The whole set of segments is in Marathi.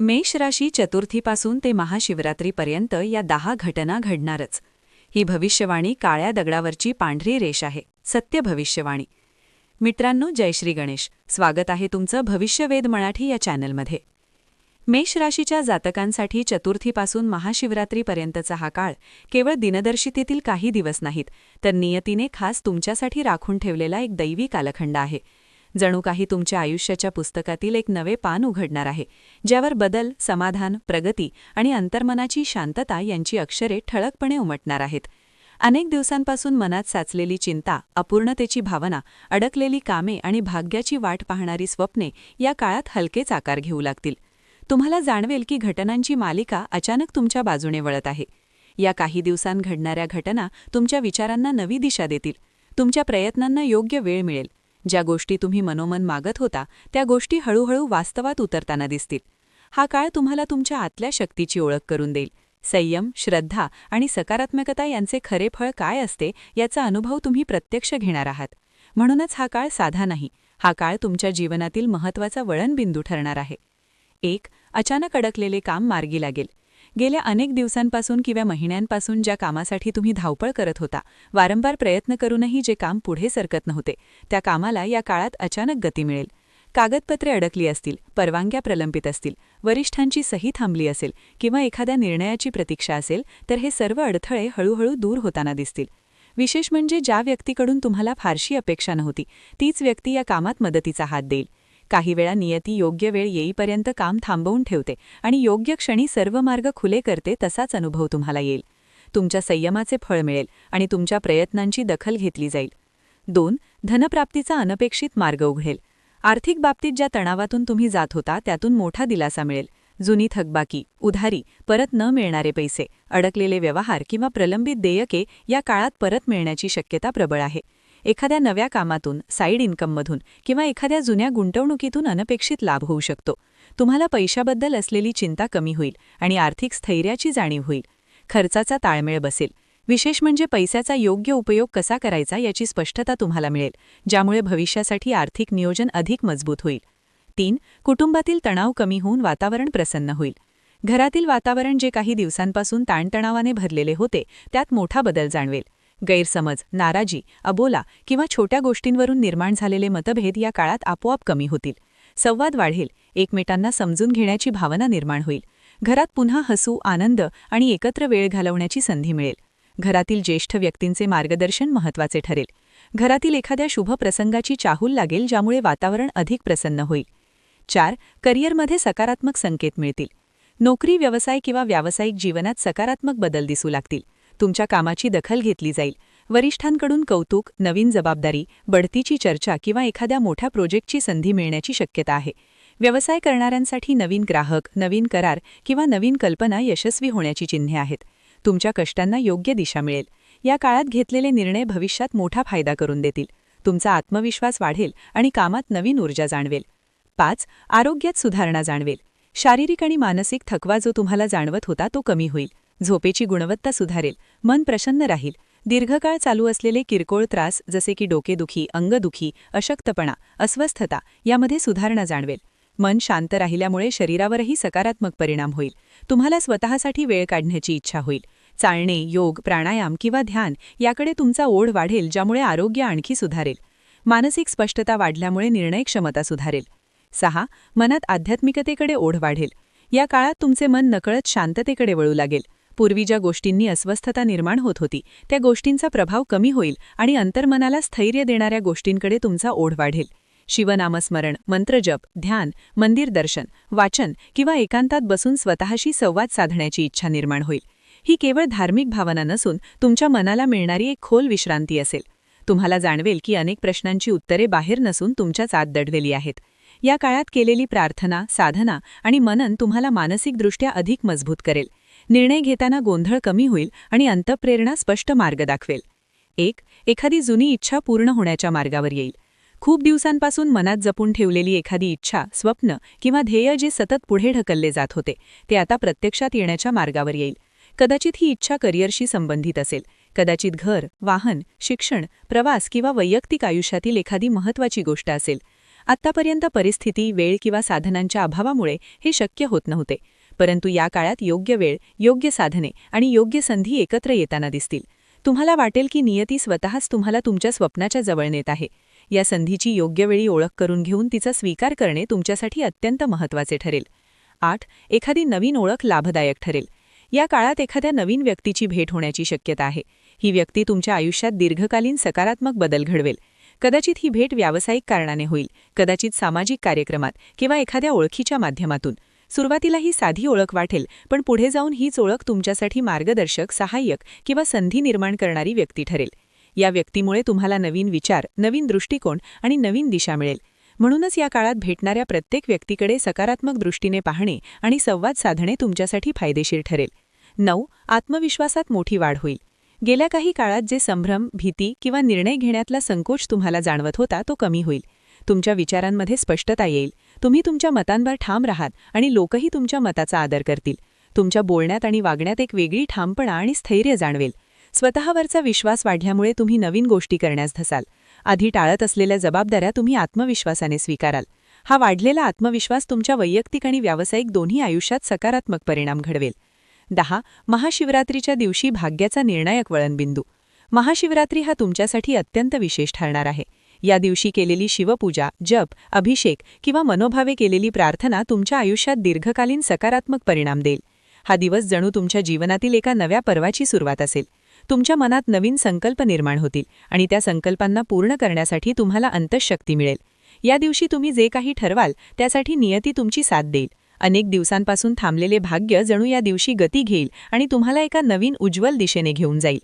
मेष राशी चतुर्थीपासून ते महाशिवरात्रीपर्यंत या दहा घटना घडणारच. ही भविष्यवाणी काळ्या दगडावरची पांढरी रेष आहे. सत्य भविष्यवाणी. मित्रांनो जयश्री गणेश. स्वागत आहे तुमचं भविष्यवेद मराठी या चॅनलमध्ये. मेष राशीच्या जातकांसाठी चतुर्थीपासून महाशिवरात्रीपर्यंतचा हा काळ केवळ दिनदर्शितेतील काही दिवस नाहीत तर नियतीने खास तुमच्यासाठी राखून ठेवलेला एक दैवी कालखंड आहे. जणू काही तुमच्या आयुष्याच्या पुस्तकातील एक नवे पान उघडणार आहे ज्यावर बदल समाधान प्रगती आणि अंतर्मनाची शांतता यांची अक्षरे ठळकपणे उमटणार आहेत. अनेक दिवसांपासून मनात साचलेली चिंता अपूर्णतेची भावना अडकलेली कामे आणि भाग्याची वाट पाहणारी स्वप्ने या काळात हलकेच आकार घेऊ लागतील. तुम्हाला जाणवेल की घटनांची मालिका अचानक तुमच्या बाजूने वळत आहे. या काही दिवसांत घडणाऱ्या घटना तुमच्या विचारांना नवी दिशा देतील. तुमच्या प्रयत्नांना योग्य वेळ मिळेल. ज्या गोष्टी तुम्ही मनोमन मागत होता त्या गोष्टी हळूहळू वास्तवात उतरताना दिसतील. हा काळ तुम्हाला तुमच्या आतल्या शक्तीची ओळख करून देईल. संयम श्रद्धा आणि सकारात्मकता यांचे खरे फळ काय असते याचा अनुभव तुम्ही प्रत्यक्ष घेणार आहात. म्हणूनच हा काळ साधा नाही. हा काळ तुमच्या जीवनातील महत्त्वाचा वळणबिंदू ठरणार आहे. एक अचानक अडकलेले काम मार्गी लागेल. गेल्या अनेक दिवसांपासून किंवा महिन्यांपासून ज्या कामासाठी तुम्ही धावपळ करत होता वारंवार प्रयत्न करूनही जे काम पुढे सरकत नव्हते त्या कामाला या काळात अचानक गती मिळेल. कागदपत्रे अडकली असतील परवानग्या प्रलंबित असतील वरिष्ठांची सही थांबली असेल किंवा एखाद्या निर्णयाची प्रतीक्षा असेल तर हे सर्व अडथळे हळूहळू दूर होताना दिसतील. विशेष म्हणजे ज्या व्यक्तीकडून तुम्हाला फारशी अपेक्षा नव्हती तीच व्यक्ती या कामात मदतीचा हात देईल. काही वेळा नियती योग्य वेळ येईपर्यंत काम थांबवून ठेवते आणि योग्य क्षणी सर्व मार्ग खुले करते तसाच अनुभव तुम्हाला येईल. तुमच्या संयमाचे फळ मिळेल आणि तुमच्या प्रयत्नांची दखल घेतली जाईल. दोन धनप्राप्तीचा अनपेक्षित मार्ग उघडेल. आर्थिक बाबतीत ज्या तणावातून तुम्ही जात होता त्यातून मोठा दिलासा मिळेल. जुनी थकबाकी उधारी परत न मिळणारे पैसे अडकलेले व्यवहार किंवा प्रलंबित देयके या काळात परत मिळण्याची शक्यता प्रबळ आहे. एखाद्या नव्या कामातून साईड इन्कममधून किंवा एखाद्या जुन्या गुंतवणुकीतून अनपेक्षित लाभ होऊ शकतो. तुम्हाला पैशाबद्दल असलेली चिंता कमी होईल आणि आर्थिक स्थैर्याची जाणीव होईल. खर्चाचा ताळमेळ बसेल. विशेष म्हणजे पैशाचा योग्य उपयोग कसा करायचा याची स्पष्टता तुम्हाला मिळेल ज्यामुळे भविष्यासाठी आर्थिक नियोजन अधिक मजबूत होईल. तीन कुटुंबातील तणाव कमी होऊन वातावरण प्रसन्न होईल. घरातील वातावरण जे काही दिवसांपासून ताणतणावाने भरलेले होते त्यात मोठा बदल जाणवेल. गैरसमज नाराजी अबोला किंवा छोट्या गोष्टींवरून निर्माण झालेले मतभेद या काळात आपोआप कमी होतील. संवाद वाढेल एकमेकांना समजून घेण्याची भावना निर्माण होईल. घरात पुन्हा हसू आनंद आणि एकत्र वेळ घालवण्याची संधी मिळेल. घरातील ज्येष्ठ व्यक्तींचे मार्गदर्शन महत्त्वाचे ठरेल. घरातील एखाद्या शुभ प्रसंगाची चाहूल लागेल ज्यामुळे वातावरण अधिक प्रसन्न होईल. चार करिअरमध्ये सकारात्मक संकेत मिळतील. नोकरी व्यवसाय किंवा व्यावसायिक जीवनात सकारात्मक बदल दिसू लागतील. तुमच्या कामाची दखल घेतली जाईल. वरिष्ठांकडून कौतुक नवीन जबाबदारी बढतीची चर्चा किंवा एखाद्या मोठ्या प्रोजेक्टची संधी मिळण्याची शक्यता आहे. व्यवसाय करणाऱ्यांसाठी नवीन ग्राहक नवीन करार किंवा नवीन कल्पना यशस्वी होण्याची चिन्हे आहेत. तुमच्या कष्टांना योग्य दिशा मिळेल. या काळात घेतलेले निर्णय भविष्यात मोठा फायदा करून देतील. तुमचा आत्मविश्वास वाढेल आणि कामात नवीन ऊर्जा जाणवेल. पाच आरोग्यात सुधारणा जाणवेल. शारीरिक आणि मानसिक थकवा जो तुम्हाला जाणवत होता तो कमी होईल. झोपेची गुणवत्ता सुधारेल मन प्रसन्न राहील. दीर्घकाळ चालू असलेले किरकोळ त्रास जसे की डोकेदुखी अंगदुखी अशक्तपणा अस्वस्थता यामध्ये सुधारणा जाणवेल. मन शांत राहिल्यामुळे शरीरावरही सकारात्मक परिणाम होईल. तुम्हाला स्वतःसाठी वेळ काढण्याची इच्छा होईल. चालणे योग प्राणायाम किंवा ध्यान याकडे तुमचा ओढ वाढेल ज्यामुळे आरोग्य आणखी सुधारेल. मानसिक स्पष्टता वाढल्यामुळे निर्णय क्षमता सुधारेल. सहा मनात आध्यात्मिकतेकडे ओढ वाढेल. या काळात तुमचे मन नकळत शांततेकडे वळू लागेल. पूर्वी ज्या गोष्टींनी अस्वस्थता निर्माण होत होती त्या गोष्टींचा प्रभाव कमी होईल आणि अंतर्मनाला स्थैर्य देणाऱ्या गोष्टींकडे तुमचा ओढ वाढेल. शिवनामस्मरण मंत्रजप ध्यान मंदिर दर्शन वाचन किंवा एकांतात बसून स्वतःशी संवाद साधण्याची इच्छा निर्माण होईल. ही केवळ धार्मिक भावना नसून तुमच्या मनाला मिळणारी एक खोल विश्रांती असेल. तुम्हाला जाणवेल की अनेक प्रश्नांची उत्तरे बाहेर नसून तुमच्याच आत दडलेली आहेत. या काळात केलेली प्रार्थना साधना आणि मनन तुम्हाला मानसिकदृष्ट्या अधिक मजबूत करेल. निर्णय घेताना गोंधळ कमी होईल आणि अंतप्रेरणा स्पष्ट मार्ग दाखवेल. एक एखादी जुनी इच्छा पूर्ण होण्याच्या मार्गावर येईल. खूप दिवसांपासून मनात जपून ठेवलेली एखादी इच्छा स्वप्न किंवा ध्येय जे सतत पुढे ढकलले जात होते ते आता प्रत्यक्षात येण्याच्या मार्गावर येईल. कदाचित ही इच्छा करिअरशी संबंधित असेल. कदाचित घर वाहन शिक्षण प्रवास किंवा वैयक्तिक आयुष्यातील एखादी महत्त्वाची गोष्ट असेल. आत्तापर्यंत परिस्थिती वेळ किंवा साधनांच्या अभावामुळे हे शक्य होत नव्हते. परंतु या काळात योग्य वेळ योग्य साधने आणि योग्य संधी एकत्र येताना दिसतील. तुम्हाला वाटेल की नियती स्वतःच तुम्हाला तुमच्या स्वप्नाच्या जवळ नेत आहे. या संधीची योग्य वेळी ओळख करून घेऊन तिचा स्वीकार करणे तुमच्यासाठी अत्यंत महत्त्वाचे ठरेल. आठ एखादी नवीन ओळख लाभदायक ठरेल. या काळात एखाद्या नवीन व्यक्तीची भेट होण्याची शक्यता आहे. ही व्यक्ती तुमच्या आयुष्यात दीर्घकालीन सकारात्मक बदल घडवेल. कदाचित ही भेट व्यावसायिक कारणाने होईल कदाचित सामाजिक कार्यक्रमात किंवा एखाद्या ओळखीच्या माध्यमातून. सुरुवातीला ही साधी ओळख वाटेल पण पुढे जाऊन हीच ओळख तुमच्यासाठी मार्गदर्शक सहाय्यक किंवा संधी निर्माण करणारी व्यक्ती ठरेल. या व्यक्तीमुळे तुम्हाला नवीन विचार नवीन दृष्टिकोन आणि नवीन दिशा मिळेल. म्हणूनच या काळात भेटणाऱ्या प्रत्येक व्यक्तीकडे सकारात्मक दृष्टीने पाहणे आणि संवाद साधणे तुमच्यासाठी फायदेशीर ठरेल. नऊ आत्मविश्वासात मोठी वाढ होईल. गेल्या काही काळात जे संभ्रम भीती किंवा निर्णय घेण्यातला संकोच तुम्हाला जाणवत होता तो कमी होईल. तुमच्या विचारांमध्ये स्पष्टता येईल. तुम्ही तुमच्या मतांवर ठाम राहात आणि लोकही तुमच्या मताचा आदर करतील. तुमच्या बोलण्यात आणि वागण्यात एक वेगळी ठामपणा आणि स्थैर्य जाणवेल. स्वतःवरचा विश्वास वाढल्यामुळे तुम्ही नवीन गोष्टी करण्यास धसाल. आधी टाळत असलेल्या जबाबदाऱ्या तुम्ही आत्मविश्वासाने स्वीकाराल. हा वाढलेला आत्मविश्वास तुमच्या वैयक्तिक आणि व्यावसायिक दोन्ही आयुष्यात सकारात्मक परिणाम घडवेल. दहा. महाशिवरात्रीच्या दिवशी भाग्याचा निर्णायक वळणबिंदू. महाशिवरात्री हा तुमच्यासाठी अत्यंत विशेष ठरणार आहे. या दिवशी केलेली शिवपूजा जप अभिषेक किंवा मनोभावे केलेली प्रार्थना तुमच्या आयुष्यात दीर्घकालीन सकारात्मक परिणाम देईल. हा दिवस जणू तुमच्या जीवनातील एका नव्या पर्वाची सुरुवात असेल. तुमच्या मनात नवीन संकल्प निर्माण होतील आणि त्या संकल्पांना पूर्ण करण्यासाठी तुम्हाला अंतःशक्ती मिळेल. या दिवशी तुम्ही जे काही ठरवाल त्यासाठी नियती तुमची साथ देईल. अनेक दिवसांपासून थांबलेले भाग्य जणू या दिवशी गती घेईल आणि तुम्हाला एका नवीन उज्ज्वल दिशेने घेऊन जाईल.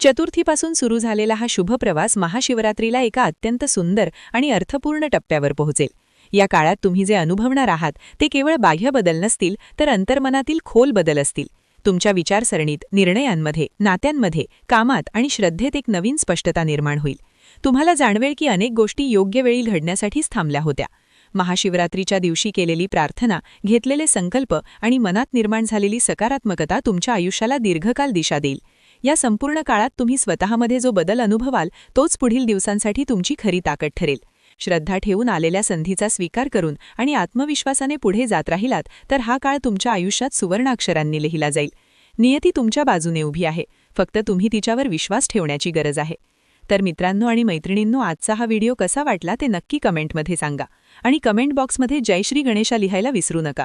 चतुर्थीपासून सुरू झालेला हा शुभ प्रवास महाशिवरात्रीला एका अत्यंत सुंदर आणि अर्थपूर्ण टप्प्यावर पोहोचेल. या काळात तुम्ही जे अनुभवणार आहात ते केवळ बाह्य बदल नसतील तर अंतर्मनातील खोल बदल असतील. तुमच्या विचारसरणीत निर्णयांमध्ये नात्यांमध्ये कामात आणि श्रद्धेत एक नवीन स्पष्टता निर्माण होईल. तुम्हाला जाणवेल की अनेक गोष्टी योग्य वेळी घडण्यासाठीच थांबल्या होत्या. महाशिवरात्रीच्या दिवशी केलेली प्रार्थना घेतलेले संकल्प आणि मनात निर्माण झालेली सकारात्मकता तुमच्या आयुष्याला दीर्घकाल दिशा देईल. या संपूर्ण काळात तुम्ही स्वतःमध्ये जो बदल अनुभवाल तोच पुढील दिवसांसाठी तुमची खरी ताकद ठरेल. श्रद्धा ठेवून आलेल्या संधीचा स्वीकार करून आणि आत्मविश्वासाने पुढे जात राहिलात तर हा काळ तुमच्या आयुष्यात सुवर्णाक्षरांनी लिहिला जाईल. नियती तुमच्या बाजूने उभी आहे. फक्त तुम्ही तिच्यावर विश्वास ठेवण्याची गरज आहे. तर मित्रांनो आणि मैत्रिणींनो आजचा हा व्हिडिओ कसा वाटला ते नक्की कमेंटमध्ये सांगा. आणि कमेंट बॉक्समध्ये जय श्री गणेशा लिहायला विसरू नका.